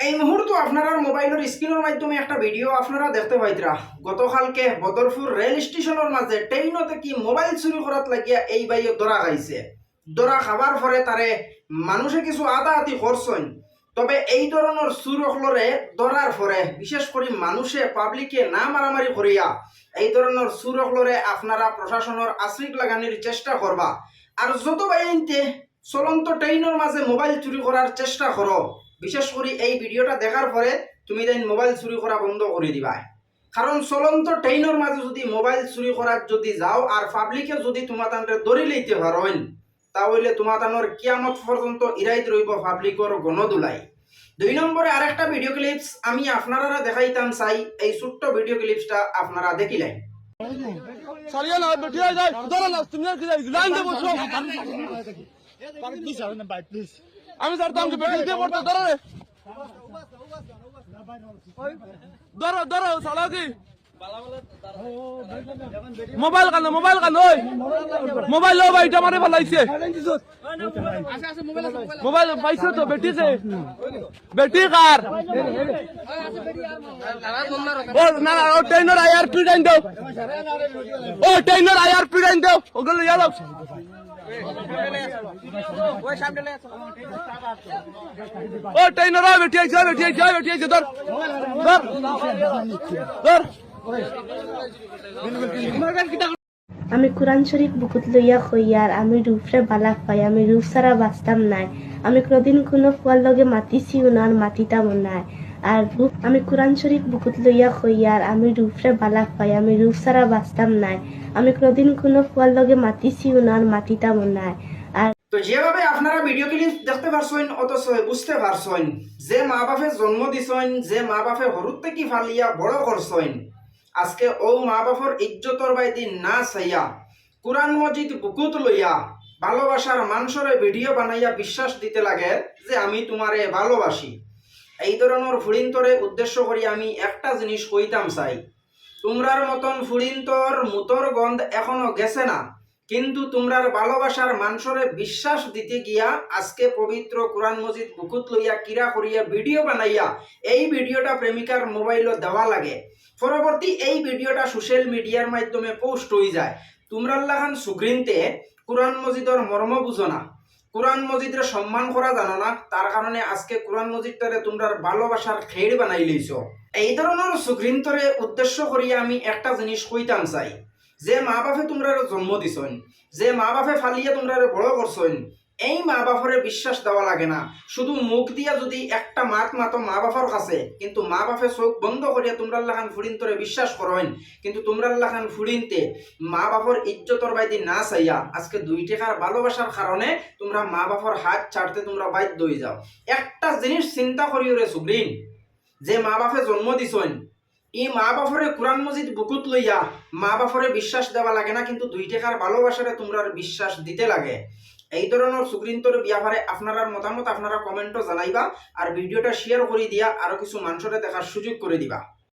এই মুহূর্তে আপনারা মোবাইলের স্ক্রিনের মাধ্যমে একটা ভিডিও আপনারা দেখতে পাইতরা। গতকালকে বদরপুর রেল স্টেশনের মাঝে ট্রেনতে কি মোবাইল চুরি করাত লাগিয়া এই বাইয়ে দরা খাইছে। দরা খাবার পরে তারে মানুষে কিছু আদা আতি করছেন তবে এই ধরনের চুরকলরে দরার পরে, বিশেষ করে মানুষে পাবলিকে না মারামারি করিয়া এই ধরনের চুরকলরে আপনারা প্রশাসনের আশ্রিক লাগানির চেষ্টা করবা আর যত বাইনতে চলন্ত ট্রেনের মাঝে মোবাইল চুরি করার চেষ্টা করো বিশেষ করে এই ভিডিওটা দেখার পরে তুমি দেন মোবাইল চুরি করা বন্ধ করে দিবা। কারণ চলন্ত ট্রেনের মাঝে যদি মোবাইল চুরি করার যদি যাও আর পাবলিকে যদি তোমার তান্ডে দড়ি লইতে পারেন তাহলে তোমার তানোর কিয়ামত পর্যন্ত ইরাইত রইব পাবলিকর গণদুলাই। দুই নম্বরে আরেকটা ভিডিও ক্লিপস আমি আপনারা দেখাইতাম চাই। এই ছোট্ট ভিডিও ক্লিপসটা আপনারা দেখিলেন সারিয়া না বেটিয়া ধরো না তুমি আর কি যাই লাইন দেবো সব আমি জানতাম যে বেটি দিয়ে পড়তো ধরো রে। ধরো ধরো সালা কি? মোবাইল কানো মোবাইল কানো ওই। মোবাইল লো ভাই এটা মারে পালাইছে। মোবাইল পাইছে তো বেটি সে বেটি কার? ও না না ও ট্রেনের আইআরপি ডাইন দাও। ও ট্রেনের আইআরপি ডাইন দাও। ওগুলো ইয়াদ ও ট্রেনের আই বেটি আইছে বেটি আইছে বেটি আইছে ধর ধর ধর আমি কোরআন শরীফ বুকুত লইয়া খইয়ার আমি রূপরে বালা পাই, আমি রূপ সারা বাঁচতাম নাই। আমি কোনোদিন কোনো ফুয়ার লগে মাতিছিও না আর মাতিতাম নাই। আর রূপ আমি কোরআন শরীফ বুকুত লইয়া খইয়ার আমি রূপরে বালা পাই, আমি রূপ সারা বাঁচতাম নাই। আমি কোনোদিন কোনো ফুয়ার লগে মাতিছিও না আর মাতিতাম নাই। আর তো যেভাবে আপনারা ভিডিও ক্লিপ দেখতে পারছেন, অথচ বুঝতে পারছেন যে মা বাপে জন্ম দিছেন, যে মা বাপে হরুতে কি ফালিয়া বড় করছেন। আজকে ও মা বাপর ইজ্জতর বাইদি না চাইয়া কোরআন মজিদ বুকুত লইয়া ভালোবাসার মানুষরে ভিডিও বানাইয়া বিশ্বাস দিতে লাগে যে আমি তোমারে ভালোবাসি। এই ধরনের ফুড়িন্তরে উদ্দেশ্য করি আমি একটা জিনিস কইতাম চাই। তোমরার মতন ফুড়িন্তর মুতর গন্ধ এখনও গেছে না, কিন্তু তোমরার ভালোবাসার মানুষরে বিশ্বাস দিতে গিয়া আজকে পবিত্র কোরআন মজিদ বুকুত লইয়া কিরা করিয়া ভিডিও বানাইয়া এই ভিডিওটা প্রেমিকার মোবাইলও দেওয়া লাগে। পরবর্তী এই ভিডিওটা সোশ্যাল মিডিয়ার মাধ্যমে পোস্ট হয়ে যায়। তোমরাল্লাহান সুগ্রিনতে কোরআন মজিদর মর্ম বুঝো না। কোরআন মজিদের সম্মান করা জানো না? তার কারণে আজকে কোরআন মজিদটারে তোমরা ভালোবাসার খেড় বানাই লইছ। এই ধরনের সুগ্রিন্তরে উদ্দেশ্য করিয়া আমি একটা জিনিস কইতাম চাই। যে মা বাপে তোমরা জন্ম দিছন, যে মা বাপে ফালিয়ে তোমরা বড় করছন এই মা বাপরে বিশ্বাস দেওয়া লাগে না। শুধু মুখ দিয়া যদি একটা মাত মাতো মা বাপর কাছে, কিন্তু মা বাপে চোখ বন্ধ করিয়া তোমরা আল্লাহ লাখান ফুড়িন্তরে বিশ্বাস করেন কিন্তু তোমরা লাখান ফুড়িনতে মা বাপর ইজ্জতর বাইদি না চাইয়া, আজকে দুই টাকার ভালোবাসার কারণে তোমরা মা বাপর হাত ছাড়তে তোমরা বাধ্য হয়ে যাও। একটা জিনিস চিন্তা করিও রে সুগ্রিন যে মা বাপে জন্ম দিছন। ই মা বাপরে কোরআন মজিদ বুকুত লইয়া মা বাপরে বিশ্বাস দেওয়া লাগে না, কিন্তু দুই টাকার ভালোবাসারে তোমরা বিশ্বাস দিতে লাগে। এই ধরনের সুগ্রিন্তর ব্যাপারে আপনার মতামত, আপনারা কমেন্টও জানাইবা, আর ভিডিওটা শেয়ার করে দিয়া আরও কিছু মানুষরা দেখার সুযোগ করে দিবা।